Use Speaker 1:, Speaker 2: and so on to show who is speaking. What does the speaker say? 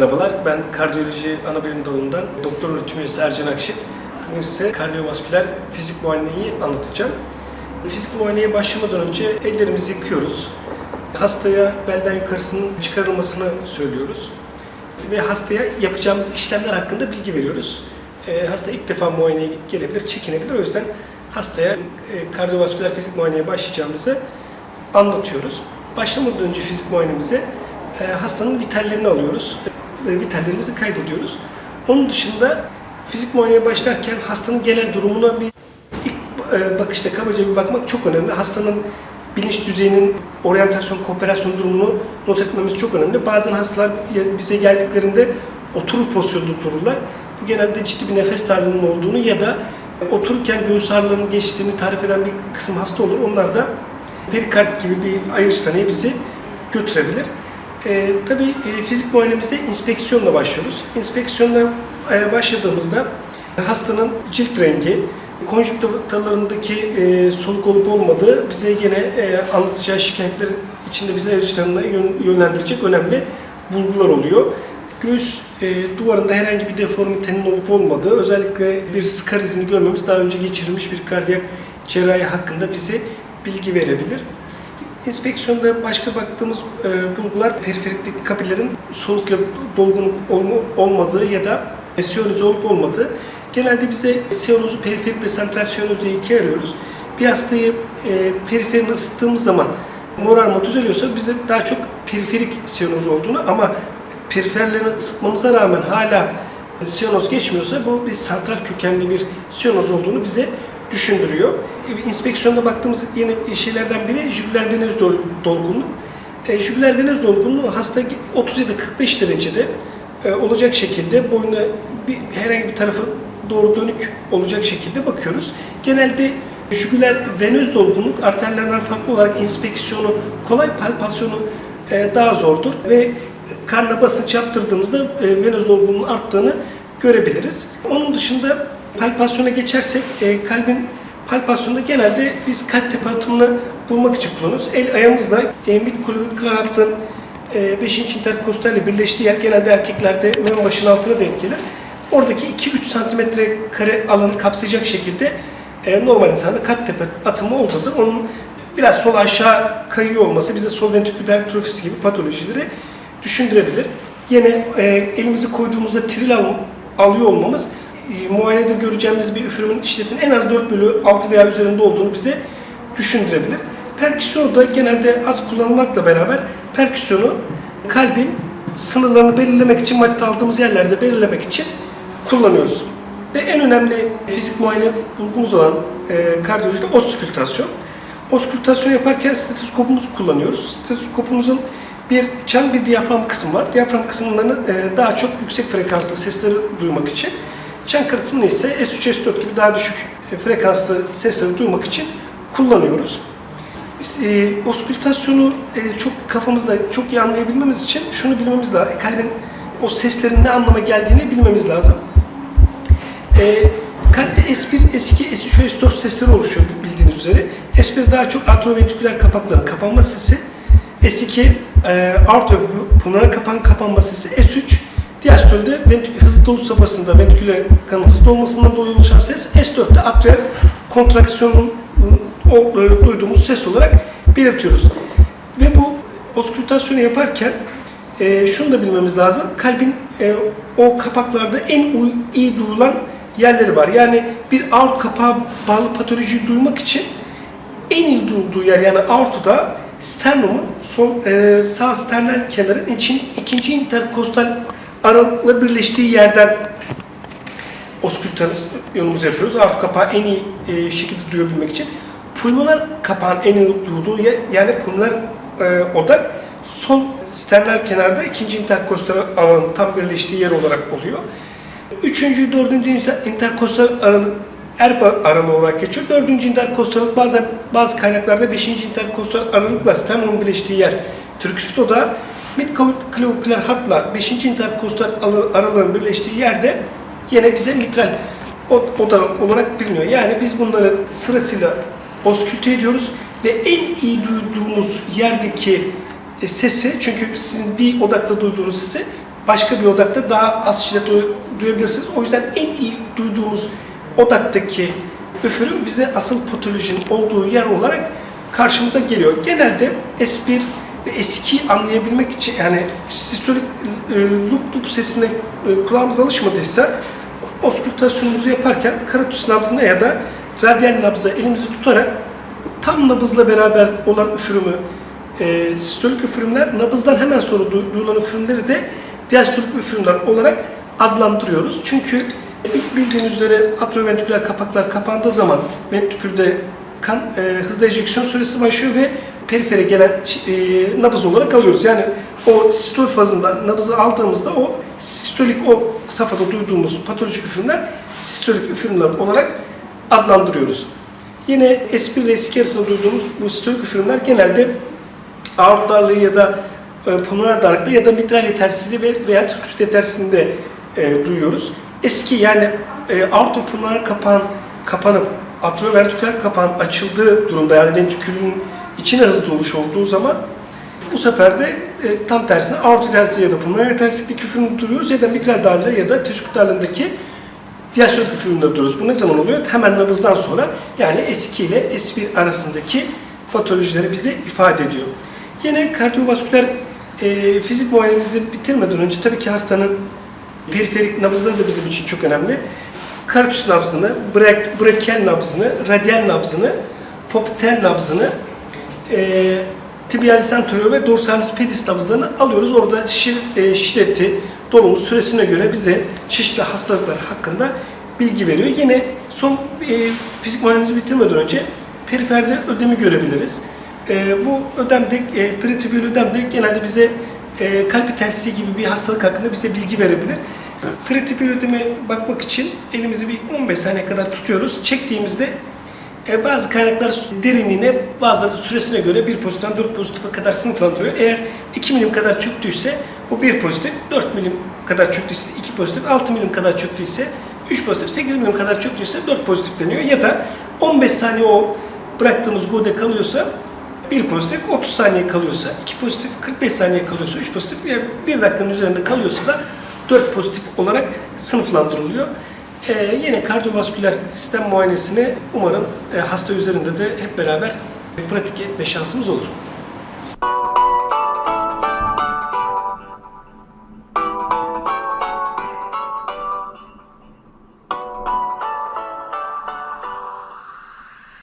Speaker 1: Merhabalar, ben kardiyoloji anabilim dalından doktor öğretim üyesi Ercan Akşit. Bugün size kardiyovasküler fizik muayeneyi anlatacağım. Fizik muayeneye başlamadan önce ellerimizi yıkıyoruz. Hastaya belden yukarısının çıkarılmasını söylüyoruz. Ve hastaya yapacağımız işlemler hakkında bilgi veriyoruz. E, hasta ilk defa muayeneye gelebilir, çekinebilir. O yüzden hastaya e, kardiyovasküler fizik muayeneye başlayacağımızı anlatıyoruz. Başlamadan önce fizik muayenemize e, hastanın vitallerini alıyoruz. Vitallerimizi kaydediyoruz. Onun dışında fizik muayeneye başlarken hastanın genel durumuna bir ilk e, bakışta kabaca bir bakmak çok önemli. Hastanın bilinç düzeyinin oryantasyon, kooperasyon durumunu not etmemiz çok önemli. Bazen hastalar bize geldiklerinde oturur pozisyonda dururlar. Bu genelde ciddi bir nefes darlığının olduğunu ya da otururken göğüs ağrılarının geçtiğini tarif eden bir kısım hasta olur. Onlar da perikard gibi bir ayrıştaneye bizi götürebilir. E, tabii e, fizik muayenemize inspeksiyonla başlıyoruz. İnspeksiyonla e, başladığımızda hastanın cilt rengi, konjüktivalarındaki e, soluk olup olmadığı bize yine e, anlatacağı şikayetler içinde bize ayrıçlarına yön, yönlendirecek önemli bulgular oluyor. Göğüs e, duvarında herhangi bir deformitenin olup olmadığı, özellikle bir skar izini görmemiz daha önce geçirilmiş bir kardiyak cerrahi hakkında bize bilgi verebilir. İnspeksiyonda başka baktığımız e, bulgular periferikteki kapillerin soluk ya dolgunluk olma, olmadığı ya da siyonize olup olmadığı. Genelde bize siyanozu periferik ve sentral siyanoz diye ikiye arıyoruz. Bir hastayı e, periferini ısıttığımız zaman morarma düzeliyorsa bize daha çok periferik siyanoz olduğunu ama periferlerini ısıtmamıza rağmen hala siyanoz geçmiyorsa bu bir santral kökenli bir siyanoz olduğunu bize düşündürüyor. İnspeksiyonda baktığımız yeni şeylerden biri jugüler venöz dol- dolgunluk. E, jugüler venöz dolgunluğu hasta 37-45 derecede e, olacak şekilde boyuna bir, herhangi bir tarafı doğru dönük olacak şekilde bakıyoruz. Genelde jugüler venöz dolgunluk arterlerden farklı olarak inspeksiyonu kolay, palpasyonu e, daha zordur ve karna basınç yaptırdığımızda e, venöz dolgunluğun arttığını görebiliriz. Onun dışında palpasyona geçersek e, kalbin palpasyonda genelde biz kalp tepe bulmak için kullanıyoruz. El ayağımızla e, mid kluvik hattın e, 5. interkostal ile birleştiği yer genelde erkeklerde meme başının altına denk gelir. Oradaki 2-3 santimetre kare alanı kapsayacak şekilde e, normal insanda kalp tepe atımı oradadır. Onun biraz sol aşağı kayıyor olması bize sol ventriküler hipertrofisi gibi patolojileri düşündürebilir. Yine e, elimizi koyduğumuzda tril al, alıyor olmamız e, muayenede göreceğimiz bir üfürümün şiddetinin en az 4 bölü 6 veya üzerinde olduğunu bize düşündürebilir. Perküsyonu da genelde az kullanılmakla beraber perküsyonu kalbin sınırlarını belirlemek için, madde aldığımız yerlerde belirlemek için kullanıyoruz. Ve en önemli fizik muayene bulgumuz olan e, kardiyolojide oskültasyon. Oskültasyon yaparken stetoskopumuzu kullanıyoruz. Stetoskopumuzun bir çan bir diyafram kısmı var. Diyafram kısımlarını e, daha çok yüksek frekanslı sesleri duymak için. Çan kısmını ise S3, S4 gibi daha düşük e, frekanslı sesleri duymak için kullanıyoruz. Biz, e, oskültasyonu e, çok kafamızda çok iyi anlayabilmemiz için şunu bilmemiz lazım. Kalbin o seslerin ne anlama geldiğini bilmemiz lazım. E, kalpte S1, S2, S3 ve S4 sesleri oluşuyor bildiğiniz üzere. S1 daha çok atrioventriküler kapakların kapanma sesi. S2 e, aort ve pulmoner kapağın kapanma sesi. S3 diastolde ventrikül hızlı doluş safhasında ventriküler kanın hızlı dolmasından dolayı oluşan ses. S4'te atrial kontraksiyonun o, duyduğumuz ses olarak belirtiyoruz. Ve bu oskültasyonu yaparken e, şunu da bilmemiz lazım. Kalbin e, o kapaklarda en iyi duyulan yerleri var. Yani bir aort kapağı bağlı patolojiyi duymak için en iyi duyulduğu yer yani aortuda sternumun sol, e, sağ sternal kenarın için ikinci interkostal aralıkla birleştiği yerden oskültasyonumuzu yapıyoruz. Aort kapağı en iyi e, şekilde duyabilmek için. Pulmoner kapağın en iyi duyduğu yer, yani pulmoner e, odak sol sternal kenarda ikinci interkostal alanın tam birleştiği yer olarak oluyor. Üçüncü, dördüncü inter- interkostal aralık erba aralığı olarak geçiyor. Dördüncü interkostal bazen bazı kaynaklarda beşinci interkostal aralıkla sternumun birleştiği yer Türküspit odağı midklavikular hatla beşinci interkostal alı- aralığın birleştiği yerde yine bize mitral oda olarak biliniyor. Yani biz bunları sırasıyla oskülte ediyoruz ve en iyi duyduğumuz yerdeki e, sesi çünkü sizin bir odakta duyduğunuz sesi başka bir odakta daha az şiddet duy- duyabilirsiniz. O yüzden en iyi duyduğumuz odaktaki üfürüm bize asıl patolojinin olduğu yer olarak karşımıza geliyor. Genelde S1 ve S2 anlayabilmek için yani sistolik e, lup lup sesine e, kulağımız alışmadıysa oskültasyonumuzu yaparken karotis nabzına ya da radyal nabza elimizi tutarak tam nabızla beraber olan üfürümü e, sistolik üfürümler, nabızdan hemen sonra du- duyulan üfürümleri de diastolik üfürümler olarak adlandırıyoruz. Çünkü bildiğiniz üzere atrioventriküler kapaklar kapandığı zaman ventrikülde kan e, hızlı ejeksiyon süresi başlıyor ve perifere gelen e, nabız olarak alıyoruz. Yani o sistol fazında nabızı aldığımızda o sistolik o safhada duyduğumuz patolojik üfürümler sistolik üfürümler olarak adlandırıyoruz. Yine S1 ile S2 arasında duyduğumuz bu sistolik üfürümler genelde aort darlığı ya da e, pulmoner darlıkta ya da mitral yetersizliği ve veya tükürük yetersizliğinde e, duyuyoruz. Eski yani e, aort ve pulmoner kapağın kapanıp atrioventriküler kapağın açıldığı durumda yani ventrikülün içine hızlı doluş olduğu zaman bu sefer de e, tam tersine aort yetersizliği ya da pulmoner yetersizlikte küfürünü duyuyoruz ya da mitral darlığı ya da tükürük darlığındaki diastolik üfürümünde duyuyoruz. Bu ne zaman oluyor? Hemen nabızdan sonra yani S2 ile S1 arasındaki patolojileri bize ifade ediyor. Yine kardiyovasküler e, fizik muayenemizi bitirmeden önce tabii ki hastanın periferik nabızları da bizim için çok önemli. Karotis nabzını, brak, brachial nabzını, radyal nabzını, poplitel nabzını, e, tibialis anterior ve dorsalis pedis nabızlarını alıyoruz. Orada şi- e, şiddeti, dolumu süresine göre bize çeşitli hastalıklar hakkında bilgi veriyor. Yine son e, fizik muayenemizi bitirmeden önce periferde ödemi görebiliriz. E, bu ödemde, e, peritibiyal ödemde genelde bize e, kalp hipertensisi gibi bir hastalık hakkında bize bilgi verebilir. Peritibiyal ödeme bakmak için elimizi bir 15 saniye kadar tutuyoruz. Çektiğimizde e, bazı kaynaklar derinliğine, bazıları süresine göre 1 pozitiften 4 pozitife kadar sınıflandırıyor. Eğer 2 milim kadar çöktüyse bu 1 pozitif, 4 milim kadar çöktüyse 2 pozitif, 6 milim kadar çöktüyse 3 pozitif, 8 milim kadar çöktüyse 4 pozitif deniyor. Ya da 15 saniye o bıraktığımız gode kalıyorsa 1 pozitif, 30 saniye kalıyorsa 2 pozitif, 45 saniye kalıyorsa 3 pozitif, yani 1 dakikanın üzerinde kalıyorsa da 4 pozitif olarak sınıflandırılıyor. Ee, yine kardiyovasküler sistem muayenesini umarım e, hasta üzerinde de hep beraber pratik etme şansımız olur.